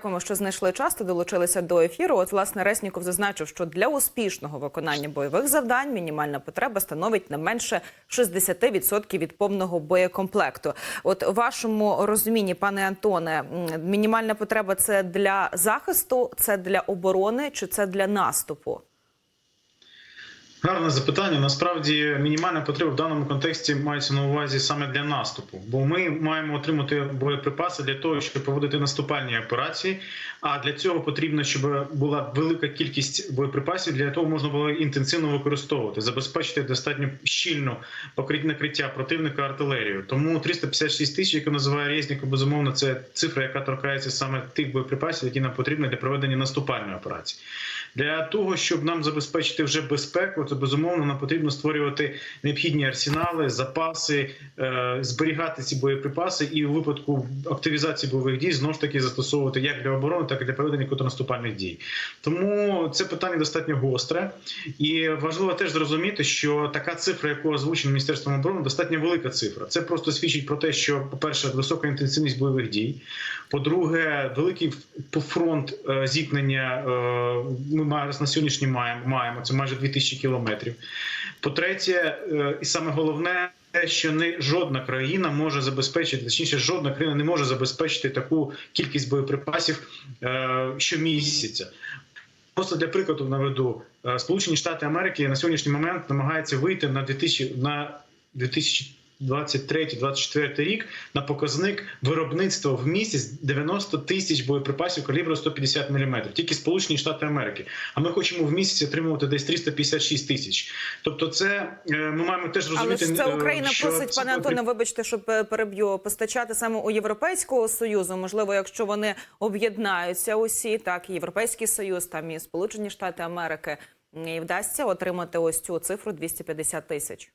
Дякуємо, що знайшли час та долучилися до ефіру. От власне Ресніков зазначив, що для успішного виконання бойових завдань мінімальна потреба становить не менше 60% від повного боєкомплекту. От у вашому розумінні, пане Антоне, мінімальна потреба це для захисту, це для оборони чи це для наступу? Гарне запитання. Насправді мінімальна потреба в даному контексті мається на увазі саме для наступу, бо ми маємо отримати боєприпаси для того, щоб проводити наступальні операції. А для цього потрібно, щоб була велика кількість боєприпасів. Для того можна було інтенсивно використовувати, забезпечити достатньо щільно накриття противника артилерією. Тому 356 тисяч, яку називає Резніков, безумовно, це цифра, яка торкається саме тих боєприпасів, які нам потрібні для проведення наступальної операції. Для того щоб нам забезпечити вже безпеку, то безумовно нам потрібно створювати необхідні арсенали, запаси, е, зберігати ці боєприпаси, і у випадку активізації бойових дій знову ж таки застосовувати як для оборони, так і для проведення контрнаступальних дій. Тому це питання достатньо гостре, і важливо теж зрозуміти, що така цифра, яку озвучено міністерством оборони, достатньо велика цифра. Це просто свідчить про те, що, по перше, висока інтенсивність бойових дій. По-друге, великий фронт е, зіткнення е, ми на сьогоднішній маємо, маємо це майже 2000 кілометрів. По-третє, е, і саме головне. Те, що не жодна країна може забезпечити, точніше, жодна країна не може забезпечити таку кількість боєприпасів е, щомісяця. Просто для прикладу наведу Е, Сполучені Штати Америки на сьогоднішній момент намагаються вийти на 2000, на 2023-2024 рік на показник виробництва в місяць 90 тисяч боєприпасів калібру 150 мм. Тільки Сполучені Штати Америки. А ми хочемо в місяць отримувати десь 356 тисяч. Тобто, це е, ми маємо теж Але розуміти. ж це е, Україна що просить, це пане Антоне, вибачте, що переб'ю постачати саме у Європейського союзу. Можливо, якщо вони об'єднаються усі, так і Європейський Союз, там і Сполучені Штати Америки, і вдасться отримати ось цю цифру 250 тисяч.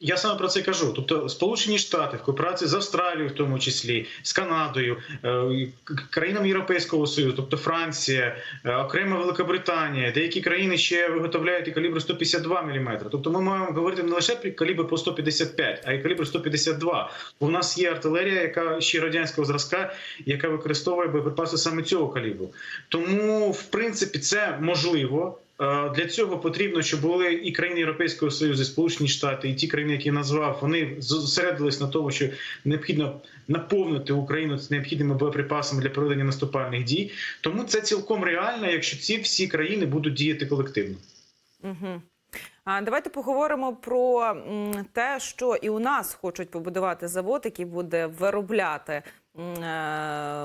Я саме про це кажу. Тобто, Сполучені Штати в кооперації з Австралією, в тому числі з Канадою, е, країнами Європейського Союзу, тобто Франція, е, окремо Великобританія, деякі країни ще виготовляють і калібр 152 мм. Тобто, ми маємо говорити не лише про калібр по 155, а й калібр 152. Бо в нас є артилерія, яка ще радянського зразка, яка використовує боєприпаси саме цього калібру. Тому, в принципі, це можливо. Е, Для цього потрібно, щоб були і країни Європейського Союзу, і Сполучені Штати, і ті країни, які я назвав, вони зосередились на тому, що необхідно наповнити Україну необхідними боєприпасами для проведення наступальних дій. Тому це цілком реально, якщо ці всі країни будуть діяти колективно. Угу. А давайте поговоримо про те, що і у нас хочуть побудувати завод, який буде виробляти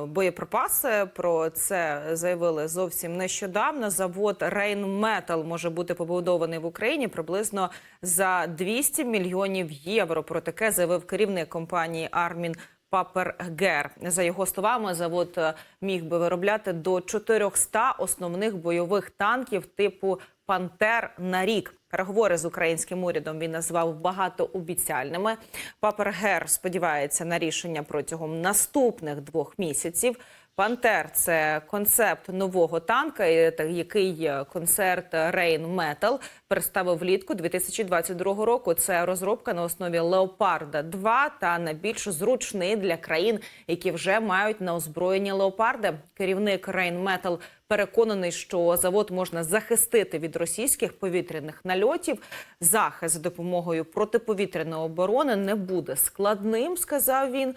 боєприпаси. Про це заявили зовсім нещодавно. Завод Рейнметал може бути побудований в Україні приблизно за 200 мільйонів євро. Про таке заявив керівник компанії Армін. Папергер за його словами, завод е, міг би виробляти до 400 основних бойових танків типу Пантер на рік. Переговори з українським урядом він назвав багатообіцяльними. Папергер сподівається на рішення протягом наступних двох місяців. Пантер це концепт нового танка, та- який концерт Рейн Метал представив влітку 2022 року. Це розробка на основі Леопарда 2 та найбільш зручний для країн, які вже мають на озброєнні леопарди. Керівник Рейн Метал переконаний, що завод можна захистити від російських повітряних нальотів. Захист за допомогою протиповітряної оборони не буде складним, сказав він.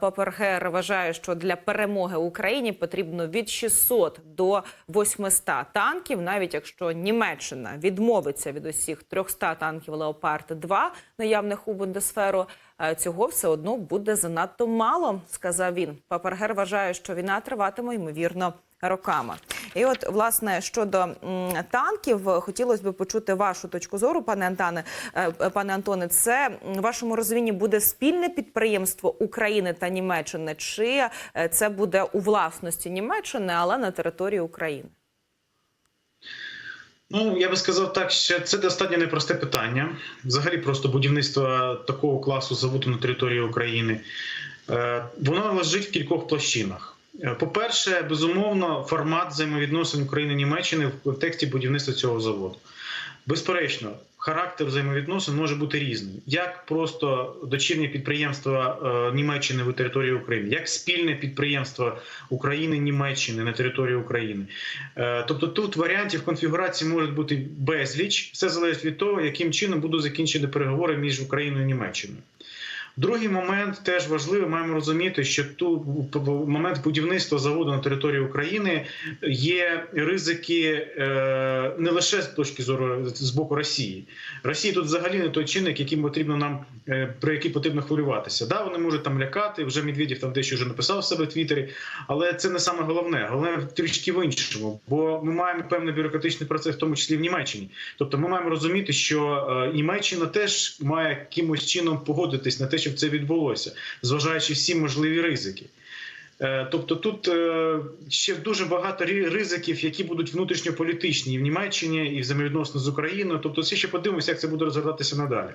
Папергер вважає, що для перемоги Україні потрібно від 600 до 800 танків, навіть якщо Німеччина відмовиться від усіх 300 танків Леопард 2 наявних у Бундесферу, цього все одно буде занадто мало, сказав він. Папергер вважає, що війна триватиме ймовірно роками. І от власне щодо танків, хотілося б почути вашу точку зору, пане Антоне. Е, е, Пане Антоне, це в вашому розумінні буде спільне підприємство України та Німеччини, чи е, це буде у власності Німеччини, але на території України? Ну я би сказав так, що це достатньо непросте питання. Взагалі, просто будівництво такого класу заводу на території України. Воно лежить в кількох площинах. Е, По-перше, безумовно, формат взаємовідносин України і Німеччини в контексті будівництва цього заводу. Безперечно, характер взаємовідносин може бути різним. Як просто дочірнє підприємство е, Німеччини в території України, як спільне підприємство України Німеччини на території України. Е, Тобто тут варіантів конфігурації може бути безліч. Все залежить від того, яким чином будуть закінчені переговори між Україною і Німеччиною. Другий момент теж важливий. Маємо розуміти, що тут в момент будівництва заводу на території України є ризики е, не лише з точки зору з боку Росії. Росія тут взагалі не той чинник, яким потрібно нам е, про який потрібно хвилюватися. Да, вони можуть там лякати. Вже Медведєв там дещо вже написав себе в Твіттері, але це не саме головне. Головне трішки в іншому, бо ми маємо певний бюрократичний процес, в тому числі в Німеччині. Тобто, ми маємо розуміти, що е, Німеччина теж має якимось чином погодитись на те, щоб це відбулося, зважаючи всі можливі ризики. Е, Тобто тут е, ще дуже багато ризиків, які будуть внутрішньополітичні і в Німеччині, і взаємовідносно з Україною. Тобто, все ще подивимося, як це буде розгортатися надалі.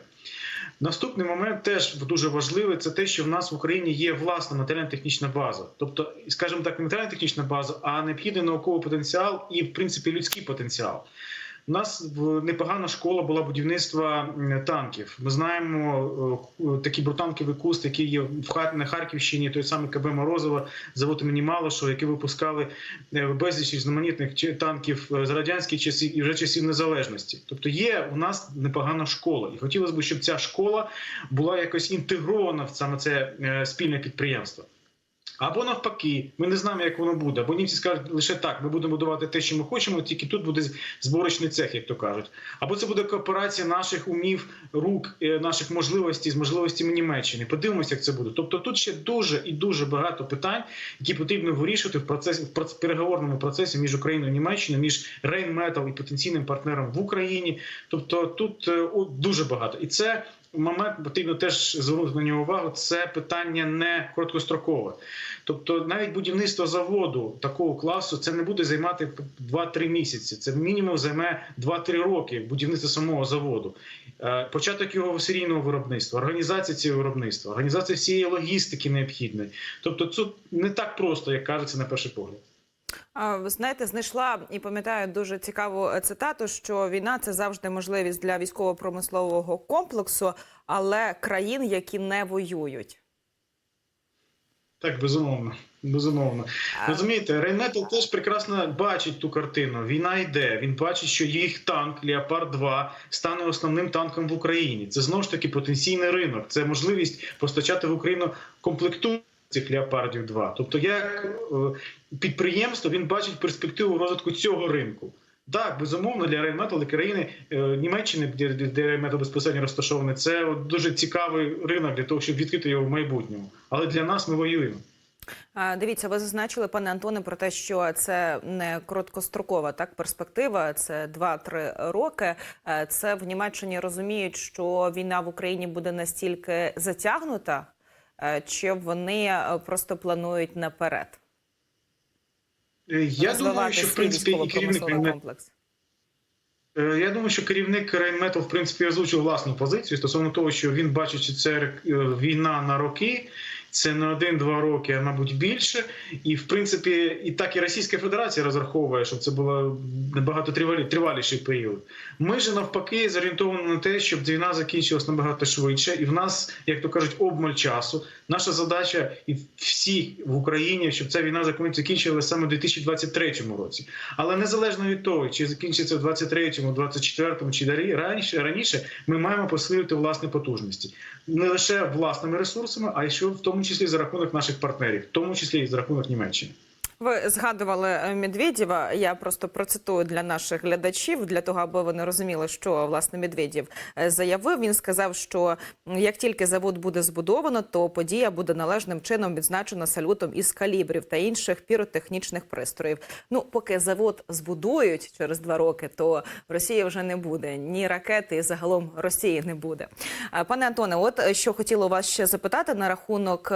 Наступний момент теж дуже важливий. Це те, що в нас в Україні є власна матеріально-технічна база, тобто, скажімо так, матеріально-технічна база, а необхідний науковий потенціал і, в принципі, людський потенціал. У нас непогана школа була будівництва танків. Ми знаємо е, такий брутанковий куст, який є в на Харківщині, той самий КБ Морозова, завод імені Малишева, які випускали е, безліч різноманітних чи- танків е, з радянських часів і вже часів незалежності. Тобто є у нас непогана школа, і хотілося б, щоб ця школа була якось інтегрована в саме це спільне підприємство. Або навпаки, ми не знаємо, як воно буде. Або німці скажуть лише так: ми будемо будувати те, що ми хочемо, тільки тут буде зборочний цех, як то кажуть. Або це буде кооперація наших умів, рук, е, наших можливостей з можливостями Німеччини. Подивимося, як це буде. Тобто тут ще дуже і дуже багато питань, які потрібно вирішувати в процесі в переговорному процесі між Україною і Німеччиною, між Рейнметал і потенційним партнером в Україні. Тобто тут е, о, дуже багато, і це. Момент потрібно теж звернути на нього увагу. Це питання не короткострокове. Тобто, навіть будівництво заводу такого класу це не буде займати 2-3 місяці. Це мінімум займе 2-3 роки будівництво самого заводу. Е, Початок його серійного виробництва, організація цього виробництва, організація всієї логістики необхідної. Тобто, це не так просто, як кажеться на перший погляд. Ви знаєте, знайшла і пам'ятаю дуже цікаву е, цитату, що війна це завжди можливість для військово-промислового комплексу, але країн, які не воюють. Так, безумовно. Безумовно. Розумієте, Рейнметал теж прекрасно бачить ту картину. Війна йде. Він бачить, що їх танк Леопард 2 стане основним танком в Україні. Це знову ж таки потенційний ринок. Це можливість постачати в Україну комплекту цих Леопардів 2. Тобто, як е, підприємство він бачить перспективу розвитку цього ринку. Так, безумовно, для Рейнметал, країни е, Німеччини, де, де, Рейнметал безпосередньо розташований, це дуже цікавий ринок для того, щоб відкрити його в майбутньому. Але для нас ми воюємо. Дивіться, ви зазначили, пане Антоне, про те, що це не короткострокова так перспектива, це 2-3 роки. Е, Це в Німеччині розуміють, що війна в Україні буде настільки затягнута, чи вони е, просто планують наперед? Е, Я думаю, що в принципі і керівник комплекс? Е, Я думаю, що керівник Рейнметал в принципі озвучив власну позицію стосовно того, що він бачить, що це е, війна на роки. Це не один-два роки, а мабуть більше. І в принципі, і так і Російська Федерація розраховує, щоб це було набагато тривалі, триваліший період. Ми ж навпаки зорієнтовані на те, щоб війна закінчилась набагато швидше, і в нас, як то кажуть, обмаль часу. Наша задача і всіх в Україні, щоб ця війна закінчилася саме в 2023 році. Але незалежно від того, чи закінчиться в 23-му, 24-му, чи далі раніше, раніше, ми маємо посилити власні потужності не лише власними ресурсами, а й що в тому числі за рахунок наших партнерів, в тому числі і за рахунок Німеччини. Ви згадували е, Медведєва. Я просто процитую для наших глядачів, для того, аби вони розуміли, що власне Медведєв е, заявив. Він сказав, що як тільки завод буде збудовано, то подія буде належним чином відзначена салютом із калібрів та інших піротехнічних пристроїв. Ну, поки завод збудують через два роки, то Росії вже не буде ні ракети, і загалом Росії не буде. Е, Пане Антоне, от що хотіла у вас ще запитати на рахунок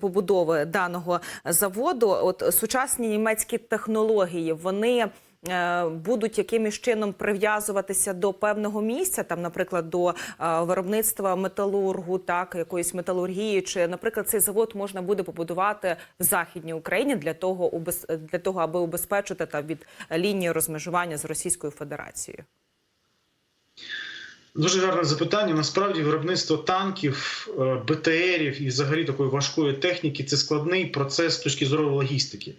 побудови даного заводу. От сучасні німецькі технології вони. е, Будуть якимось чином прив'язуватися до певного місця, там, наприклад, до е, виробництва металургу, так якоїсь металургії, чи, наприклад, цей завод можна буде побудувати в західній Україні для того, для того, аби убезпечити та від лінії розмежування з Російською Федерацією. Дуже гарне запитання. Насправді, виробництво танків, е, БТРів і взагалі такої важкої техніки це складний процес з точки зору логістики.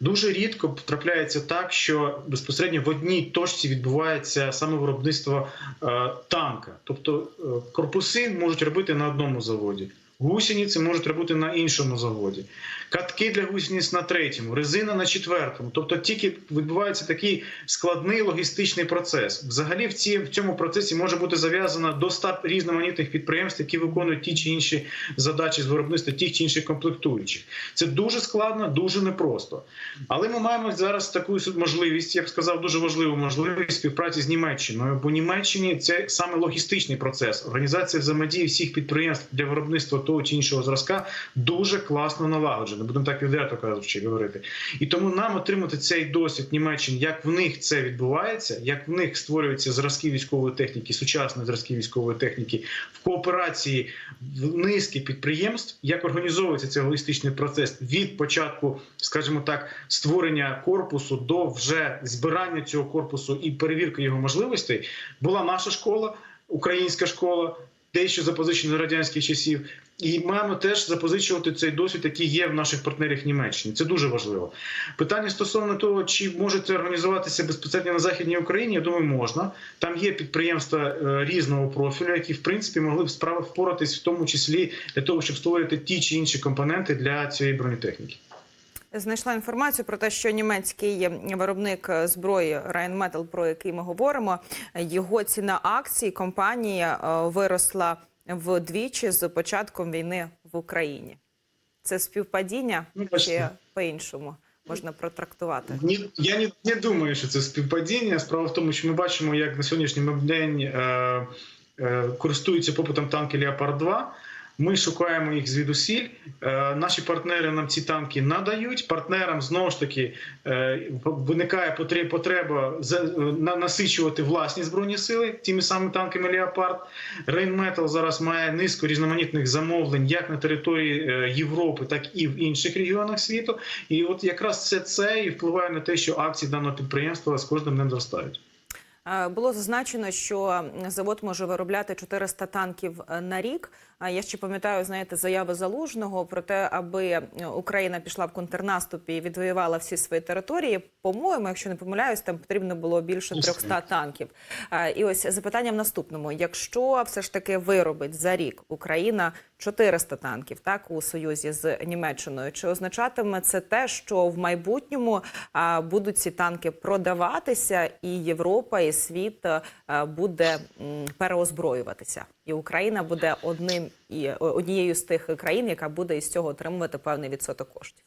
Дуже рідко трапляється так, що безпосередньо в одній точці відбувається саме виробництво е, танка. Тобто е, корпуси можуть робити на одному заводі. Гусениці можуть робити на іншому заводі, катки для гусениць на третьому, резина на четвертому. Тобто тільки відбувається такий складний логістичний процес. Взагалі, в, ці, в цьому процесі може бути зав'язано до 100 різноманітних підприємств, які виконують ті чи інші задачі з виробництва тих чи інших комплектуючих. Це дуже складно, дуже непросто. Але ми маємо зараз таку можливість, я б сказав, дуже важливу можливість співпраці з Німеччиною. Бо Німеччині це саме логістичний процес. Організація взаємодії всіх підприємств для виробництва того чи іншого зразка дуже класно налагоджена. Будемо так відверто кажучи, говорити. І тому нам отримати цей досвід Німеччини, як в них це відбувається, як в них створюються зразки військової техніки, сучасні зразки військової техніки в кооперації в низки підприємств, як організовується цей логістичний процес від початку, скажімо так, створення корпусу до вже збирання цього корпусу і перевірки його можливостей, була наша школа, українська школа, дещо запозичено з радянських часів. І маємо теж запозичувати цей досвід, який є в наших партнерів Німеччині. Це дуже важливо. Питання стосовно того, чи може це організуватися безпосередньо на західній Україні, я думаю, можна. Там є підприємства е, різного профілю, які в принципі могли б справи впоратись, в тому числі для того, щоб створити ті чи інші компоненти для цієї бронетехніки. Знайшла інформацію про те, що німецький виробник зброї Rheinmetall, про який ми говоримо, його ціна акцій компанії е, виросла вдвічі з початком війни в Україні. Це співпадіння Ну, чи по-іншому можна протрактувати? Ні, я не, не думаю, що це співпадіння. Справа в тому, що ми бачимо, як на сьогоднішній день е, е, користуються попитом танки Леопард 2 Ми шукаємо їх звідусіль. Е, наші партнери нам ці танки надають. Партнерам знову ж таки е, виникає потре- потреба е, насичувати власні збройні сили тими самими танками Леопард. Рейнметал зараз має низку різноманітних замовлень як на території Європи, так і в інших регіонах світу. І от якраз все це і впливає на те, що акції даного підприємства з кожним днем зростають. Було зазначено, що завод може виробляти 400 танків на рік. А Я ще пам'ятаю, знаєте, заяви залужного про те, аби Україна пішла в контрнаступ і відвоювала всі свої території. По-моєму, якщо не помиляюсь, там потрібно було більше 300 танків. Е, І ось запитання в наступному: якщо все ж таки виробить за рік Україна 400 танків, так у союзі з Німеччиною, чи означатиме це те, що в майбутньому будуть ці танки продаватися, і Європа і світ буде переозброюватися, і Україна буде одним і однією з тих країн, яка буде із цього отримувати певний відсоток коштів.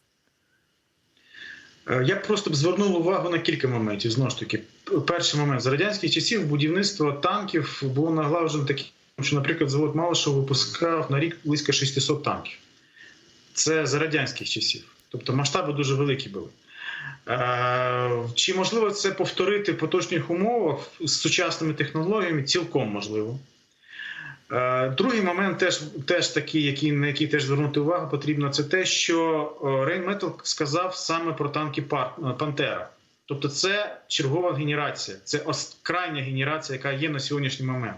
Е, Я просто б звернув увагу на кілька моментів. Знову ж таки, перший момент за радянських часів будівництво танків було налагоджено таким, що, наприклад, завод Малишев випускав на рік близько 600 танків. Це за радянських часів. Тобто масштаби дуже великі були. Е, Чи можливо це повторити в поточних умовах з сучасними технологіями? Цілком можливо. Е, Другий момент, теж, теж такий, який, на який теж звернути увагу потрібно, це те, що Рейнметал сказав саме про танки Пантера. Тобто, це чергова генерація, це крайня генерація, яка є на сьогоднішній момент.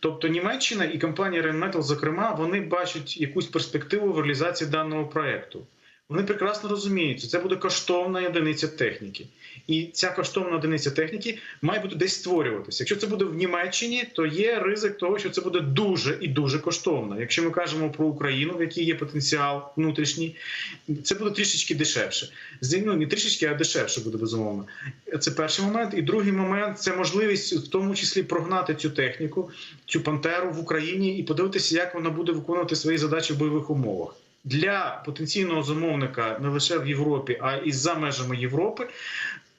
Тобто Німеччина і компанія Rheinmetall, зокрема, вони бачать якусь перспективу в реалізації даного проекту. Вони прекрасно розуміють, що це буде коштовна одиниця техніки. І ця коштовна одиниця техніки має бути десь створюватися. Якщо це буде в Німеччині, то є ризик того, що це буде дуже і дуже коштовно. Якщо ми кажемо про Україну, в якій є потенціал внутрішній, це буде трішечки дешевше. Ну, не трішечки, а дешевше буде безумовно. Це перший момент. І другий момент це можливість в тому числі прогнати цю техніку, цю пантеру в Україні і подивитися, як вона буде виконувати свої задачі в бойових умовах. Для потенційного замовника не лише в Європі, а і за межами Європи.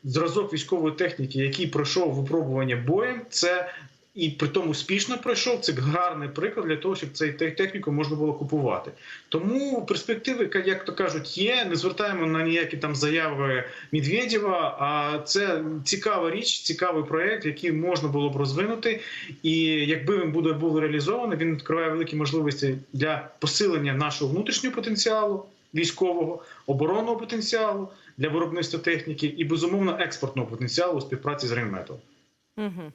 Зразок військової техніки, який пройшов випробування боєм, це і при тому успішно пройшов. Це гарний приклад для того, щоб цей техніку можна було купувати. Тому перспективи, як то кажуть, є. Не звертаємо на ніякі там заяви Медведєва. А це цікава річ, цікавий проект, який можна було б розвинути. І якби він буде був реалізований, він відкриває великі можливості для посилення нашого внутрішнього потенціалу військового, оборонного потенціалу для виробництва техніки і безумовно експортного потенціалу у співпраці з Рейнметал. Угу.